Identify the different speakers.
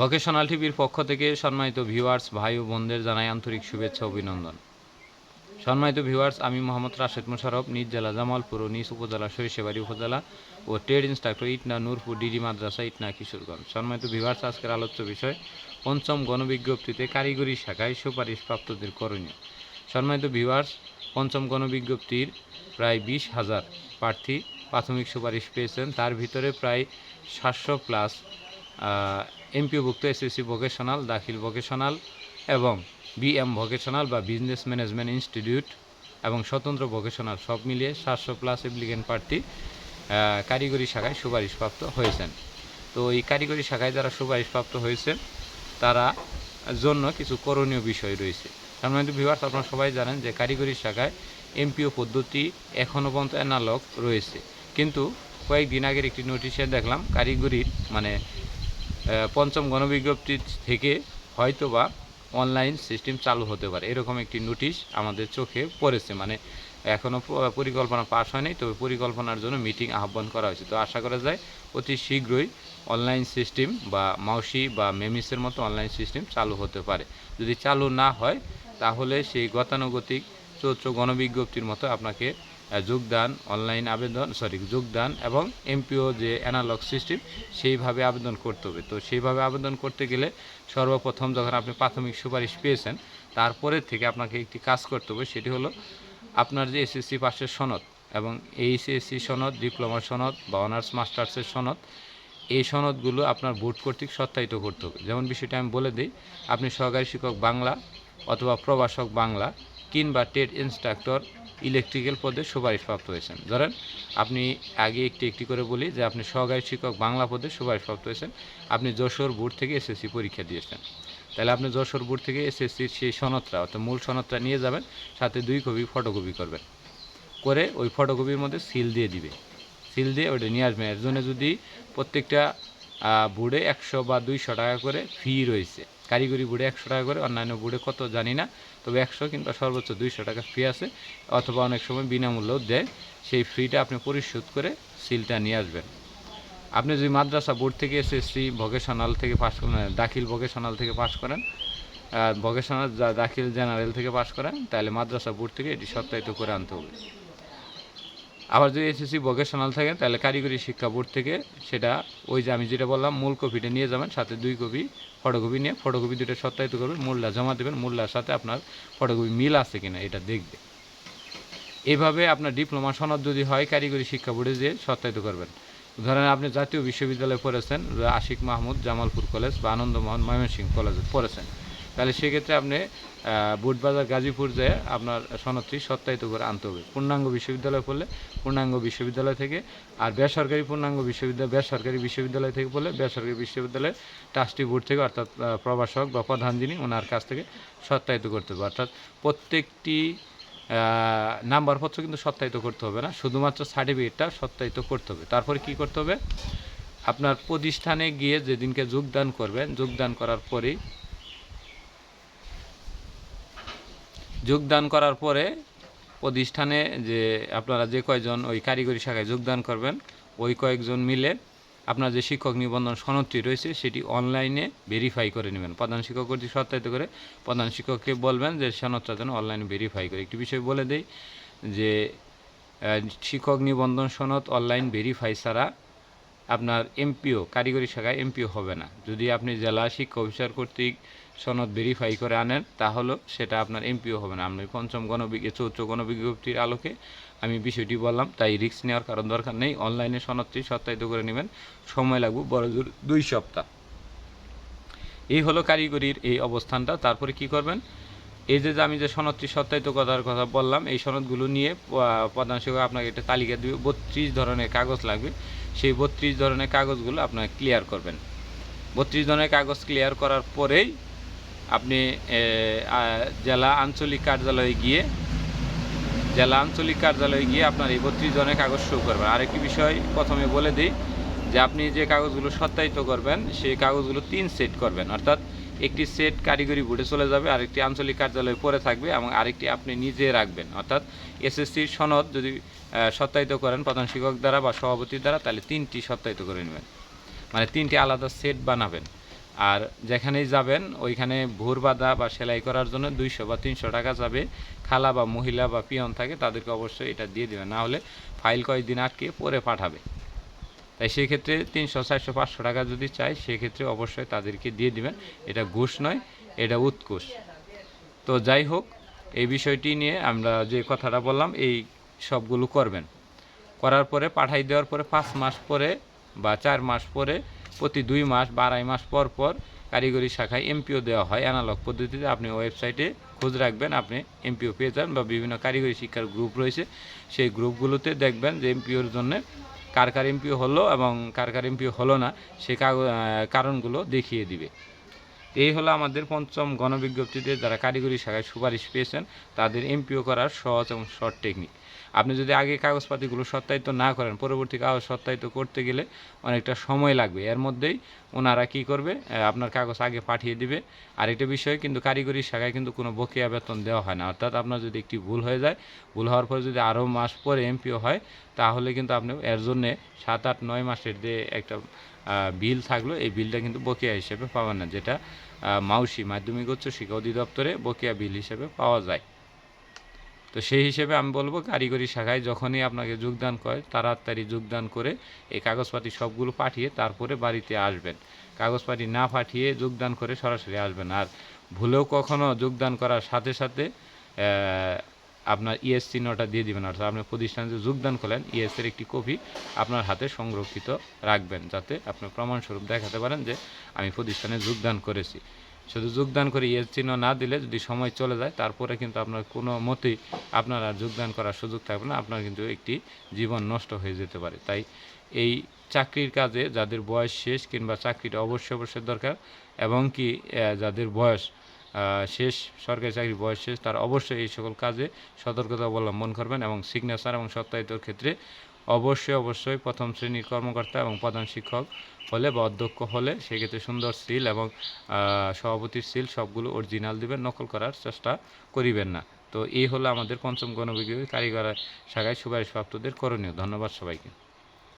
Speaker 1: Vocational টিভির পক্ষ থেকে সম্মানিত ভিউয়ার্স, ভাই ও বোনদের জানাই আন্তরিক শুভেচ্ছা, অভিনন্দন। সম্মানিত ভিউয়ার্স, আমি মোহাম্মদ রাশেদ মোশারফ নিজ জেলা জামালপুর ও নিজ উপজেলা সরিষেবাড়ি উপজেলা ও trade instructor, Itna, Nurpur, DD Madrasa, Itna, Kishoreganj. সম্মানিত ভিউয়ার্স, আজকের আলোচ্য বিষয়, পঞ্চম গণবিজ্ঞপ্তিতে কারিগরি শাখায় সুপারিশপ্রাপ্তদের করণীয়। সম্মানিত ভিউয়ার্স, পঞ্চম গণবিজ্ঞপ্তির প্রায় বিশ হাজার প্রার্থী প্রাথমিক সুপারিশ পেয়েছেন। তার ভিতরে প্রায় সাতশো প্লাস এমপিওভুক্ত এসএসসি ভোকেশনাল, দাখিল ভোকেশনাল এবং বিএম ভোকেশনাল বা বিজনেস ম্যানেজমেন্ট ইনস্টিটিউট এবং স্বতন্ত্র ভোকেশনাল সব মিলিয়ে সাতশো প্লাস অ্যাপ্লিকেন্ট প্রার্থী কারিগরি শাখায় সুপারিশপ্রাপ্ত হয়েছেন। তো এই কারিগরি শাখায় যারা সুপারিশপ্রাপ্ত হয়েছে, তারা জন্য কিছু করণীয় বিষয় রয়েছে। তার সম্মানিত ভিউয়ার্স আপনারা সবাই জানেন যে কারিগরি শাখায় এমপিও পদ্ধতি এখনও পর্যন্ত অ্যানালগ রয়েছে। কিন্তু কয়েকদিন আগের একটি নোটিশে দেখলাম কারিগরির মানে পঞ্চম গণবিজ্ঞপ্তি থেকে হয়তোবা অনলাইন সিস্টেম চালু হতে পারে। এরকম একটি নোটিশ আমাদের চোখে পড়েছে। মানে এখনও পরিকল্পনা পাস হয়নি, তবে পরিকল্পনার জন্য মিটিং আহ্বান করা হয়েছে। তো আশা করা যায় অতি শীঘ্রই অনলাইন সিস্টেম বা মাউসি বা মেমিসের মতো অনলাইন সিস্টেম চালু হতে পারে। যদি চালু না হয়, তাহলে সেই গতানুগতিক চৌত্র গণবিজ্ঞপ্তির মতো আপনাকে যোগদান অনলাইন আবেদন সরি যোগদান এবং এমপিও যে অ্যানালগ সিস্টেম সেইভাবে আবেদন করতে হবে। তো সেইভাবে আবেদন করতে গেলে সর্বপ্রথম যখন আপনি প্রাথমিক সুপারিশ পেয়েছেন, তারপরে থেকে আপনাকে একটি কাজ করতে হবে, সেটি হলো আপনার যে এসএসসি পাশের সনদ এবং এইচএসসি সনদ ডিপ্লোমা সনদ বা অনার্স মাস্টার্সের সনদ, এই সনদগুলো আপনার বোর্ড কর্তৃক সত্যায়িত করতে হবে। যেমন বিষয়টা আমি বলে দিই, আপনি সহকারী শিক্ষক বাংলা অথবা প্রভাষক বাংলা কিংবা টেট ইনস্ট্রাক্টর ইলেকট্রিক্যাল পদে সুপারিশপ্রাপ্ত হয়েছেন। ধরেন, আপনি আগে একটি একটি করে বলি যে আপনি সহকারী শিক্ষক বাংলা পদে সুপারিশপ্রাপ্ত হয়েছেন। আপনি যশোর বোর্ড থেকে এসএসসি পরীক্ষা দিয়েছেন। তাহলে আপনি যশোর বোর্ড থেকে এসএসসির সেই সনদটা, অর্থাৎ মূল সনদটা নিয়ে যাবেন, সাথে দুই কপি ফটোকপি করবেন। করে ওই ফটোকপির মধ্যে সিল দিয়ে দিবে। সিল দিয়ে ওটা নিয়ে আসবেন। এর জন্য যদি প্রত্যেকটা বোর্ডে একশো বা দুইশো টাকা করে ফি রয়েছে কারিগরি বোর্ডে একশো টাকা করে, অন্যান্য বোর্ডে কত জানি না, তবে একশো কিংবা সর্বোচ্চ দুইশো টাকা ফ্রি আছে, অথবা অনেক সময় বিনামূল্যেও দেয়। সেই ফ্রিটা আপনি পরিশোধ করে সিলটা নিয়ে আসবেন। আপনি যদি মাদ্রাসা বোর্ড থেকে এসএসসি ভোকেশনাল থেকে পাস করেন দাখিল ভোকেশনাল থেকে পাস করেন ভোকেশনাল দাখিল জেনারেল থেকে পাস করেন, তাহলে মাদ্রাসা বোর্ড থেকে এটি সত্যায়িত করে আনতে হবে। আবার যদি এসএসসি ভোকেশনাল থাকে, তাহলে কারিগরি শিক্ষা বোর্ড থেকে সেটা ওই যে আমি যেটা বললাম, মূল কপিটা নিয়ে যাবেন, সাথে দুই কপি ফটোকপি নিয়ে ফটোকপি দুটো সত্যায়িত করবেন, মূল্যা জমা দেবেন, মূল্যার সাথে আপনার ফটোকপি মিল আছে কিনা এটা দেখবে। এভাবে আপনার ডিপ্লোমা সনদ যদি হয়, কারিগরি শিক্ষা বোর্ডে যে সত্যায়িত করবেন। ধরেন আপনি জাতীয় বিশ্ববিদ্যালয়ে পড়েছেন, আশিক মাহমুদ জামালপুর কলেজ বা আনন্দমোহন ময়মনসিংহ কলেজে পড়েছেন। তাহলে সেক্ষেত্রে আপনি বুটবাজার, গাজীপুর যেয়ে আপনার সনদটি সত্যায়িত করে আনতে হবে। পূর্ণাঙ্গ বিশ্ববিদ্যালয় পড়লে পূর্ণাঙ্গ বিশ্ববিদ্যালয় থেকে, আর বেসরকারি পূর্ণাঙ্গ বিশ্ববিদ্যালয়, বেসরকারি বিশ্ববিদ্যালয় থেকে পড়লে বেসরকারি বিশ্ববিদ্যালয়ে ট্রাস্টি বোর্ড থেকে, অর্থাৎ প্রভাষক বা প্রধান যিনি, ওনার কাছ থেকে সত্যায়িত করতে হবে। অর্থাৎ প্রত্যেকটি নাম্বারপত্র কিন্তু সত্যায়িত করতে হবে না, শুধুমাত্র সার্টিফিকেটটা সত্যায়িত করতে হবে। তারপরে কি করতে হবে? আপনার প্রতিষ্ঠানে গিয়ে যেদিনকে যোগদান করবেন, যোগদান করার পরেই যোগদান করার পরে প্রতিষ্ঠানে যে আপনারা যে কয়জন ওই কারিগরি শাখায় যোগদান করবেন, ওই কয়েকজন মিলে আপনার যে শিক্ষক নিবন্ধন সনদটি রয়েছে সেটি অনলাইনে ভেরিফাই করে নেবেন। প্রধান শিক্ষক কর্তৃক সত্যায়িত করে প্রধান শিক্ষককে বলবেন যে সনদটা যেন অনলাইনে ভেরিফাই করে। একটি বিষয় বলে দেই যে শিক্ষক নিবন্ধন সনদ অনলাইন ভেরিফাই ছাড়া আপনার এমপিও কারিগরি শাখায় এমপিও হবে না। যদি আপনি জেলা শিক্ষা অফিসার কর্তৃক সনদ ভেরিফাই করে আনেন তাহলেও সেটা আপনার এমপিও হবে না। আপনি পঞ্চম গণবিজ্ঞ চৌত্র গণবিজ্ঞপ্তির আলোকে আমি বিষয়টি বললাম, তাই রিস্ক নেওয়ার কারণ দরকার নেই। অনলাইনে সনদটি সত্যায়িত করে নেবেন। সময় লাগবে বড় জোর দুই সপ্তাহ। এই হলো কারিগরির এই অবস্থানটা। তারপরে কি করবেন? এই যে যে আমি যে সনদটি সত্যায়িত করার কথা বললাম, এই সনদগুলো নিয়ে প্রধান শিক্ষক আপনাকে একটা তালিকা দিবে। বত্রিশ ধরনের কাগজ লাগবে। সেই বত্রিশ ধরনের কাগজগুলো আপনার ক্লিয়ার করবেন। বত্রিশ ধরনের কাগজ ক্লিয়ার করার পরেই আপনি জেলা আঞ্চলিক কার্যালয়ে গিয়ে, জেলা আঞ্চলিক কার্যালয়ে গিয়ে আপনার এই বত্রিশ ধরনের কাগজ শুরু করবেন। আরেকটি বিষয় প্রথমে বলে দিই যে আপনি যে কাগজগুলো সত্যায়িত করবেন, সেই কাগজগুলো তিন সেট করবেন। অর্থাৎ একটি সেট কারিগরি বোর্ডে চলে যাবে, আরেকটি আঞ্চলিক কার্যালয়ে পড়ে থাকবে এবং আরেকটি আপনি নিজে রাখবেন। অর্থাৎ এসএসসির সনদ যদি সত্যায়িত করেন প্রধান শিক্ষক দ্বারা বা সভাপতির দ্বারা, তাহলে তিনটি সত্যায়িত করে নেবেন। মানে তিনটি আলাদা সেট বানাবেন। আর যেখানেই যাবেন, ওইখানে ভোর বাঁধা বা সেলাই করার জন্য দুইশো বা তিনশো টাকা যাবে। খালা বা মহিলা বা পিয়ন থাকে, তাদেরকে অবশ্যই এটা দিয়ে দেবেন। না হলে ফাইল কয়েকদিন আটকে পরে পাঠাবে। তাই সেক্ষেত্রে তিনশো, চারশো, পাঁচশো টাকা যদি চাই, সেক্ষেত্রে অবশ্যই তাদেরকে দিয়ে দিবেন। এটা ঘুষ নয়, এটা উৎকুশ তো যাই হোক, এই বিষয়টি নিয়ে আমরা যে কথাটা বললাম, এই সবগুলো করবেন। করার পরে, পাঠাই দেওয়ার পরে পাঁচ মাস পরে বা চার মাস পরে, প্রতি দুই মাস বা আড়াই মাস পর পর কারিগরি শাখায় এমপিও দেওয়া হয়। অ্যানালগ পদ্ধতিতে আপনি ওয়েবসাইটে খোঁজ রাখবেন, আপনি এমপিও পেয়ে যান বা বিভিন্ন কারিগরি শিক্ষার গ্রুপ রয়েছে। সেই গ্রুপগুলোতে দেখবেন যে এমপিওর জন্য কার কার এমপিও হলো এবং কার কার এমপিও হলো না, সে কারণগুলো দেখিয়ে দিবে। এই হলো আমাদের পঞ্চম গণবিজ্ঞপ্তিতে যারা কারিগরি শাখায় সুপারিশ পেয়েছেন, তাদের এমপিও করার সহজ এবং শর্ট টেকনিক। আপনি যদি আগে কাগজপাতিগুলো সত্যায়িত না করেন, পরবর্তী কাগজ সত্যায়িত করতে গেলে অনেকটা সময় লাগবে। এর মধ্যেই ওনারা কি করবে? আপনার কাগজ আগে পাঠিয়ে দিবে। আরেকটা বিষয়, কিন্তু কারিগরি শাখায় কিন্তু কোনো বকেয়া বেতন দেওয়া হয় না। অর্থাৎ আপনার যদি একটি ভুল হয়ে যায়, ভুল হওয়ার পরে যদি আরও মাস পরে এমপিও হয়, তাহলে কিন্তু আপনি এর জন্যে সাত আট নয় মাসের যে একটা বিল থাকল, এই বিলটা কিন্তু বকেয়া হিসেবে পাবেন না, যেটা মাউসি মাধ্যমিক উচ্চ শিক্ষা অধিদপ্তরে বকেয়া বিল হিসেবে পাওয়া যায়। তো সেই হিসেবে আমি বলব কারিগরি শাখায় যখনই আপনাকে যোগদান করে, তাড়াতাড়ি যোগদান করে এই কাগজপাতি সবগুলো পাঠিয়ে তারপরে বাড়িতে আসবেন। কাগজপাতি না পাঠিয়ে যোগদান করে সরাসরি আসবেন। আর ভুলেও কখনো যোগদান করার সাথে সাথে আপনার ইএস চিহ্নটা দিয়ে দিবেন। অর্থাৎ আপনি প্রতিষ্ঠানে যে যোগদান করলেন ইএস এর একটি কপি আপনার হাতে সংরক্ষিত রাখবেন, যাতে আপনি প্রমাণস্বরূপ দেখাতে পারেন যে আমি প্রতিষ্ঠানে যোগদান করেছি। শুধু যোগদান করে ইয়ের চিহ্ন না দিলে যদি সময় চলে যায়, তারপরে কিন্তু আপনার কোনো মতেই আপনার আর যোগদান করার সুযোগ থাকবে না। আপনার কিন্তু একটি জীবন নষ্ট হয়ে যেতে পারে। তাই এই চাকরির কাজে যাদের বয়স শেষ কিংবা চাকরিটা অবশ্যই অবশ্যই দরকার এবং কি যাদের বয়স শেষ, সরকারি চাকরির বয়স শেষ, তার অবশ্যই এই সকল কাজে সতর্কতা অবলম্বন করবেন এবং সিগনেচার এবং সত্যায়িতর ক্ষেত্রে অবশ্যই অবশ্যই প্রথম শ্রেণির কর্মকর্তা এবং প্রধান শিক্ষক হলে বা অধ্যক্ষ হলে সেক্ষেত্রে সুন্দর সিল এবং সভাপতির সিল সবগুলো অরিজিনাল দিবেন, নকল করার চেষ্টা করিবেন না। তো এই হলো আমাদের পঞ্চম গণবিজ্ঞপ্তি কারিগর শাখায় সুপারিশপ্রাপ্তদের করণীয়। ধন্যবাদ সবাইকে।